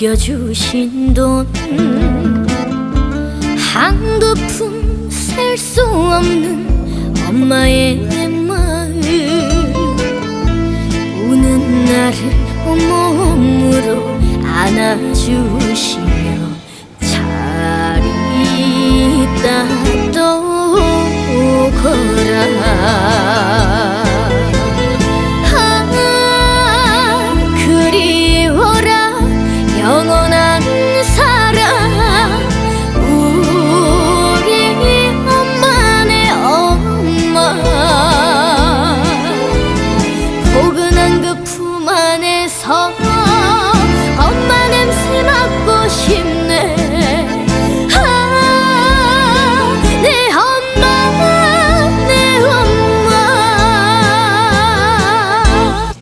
남겨주신 돈. 한두 푼 셀 수 없는 엄마의 마음 우는 나를 온몸으로 안아주시며 그 품 안에서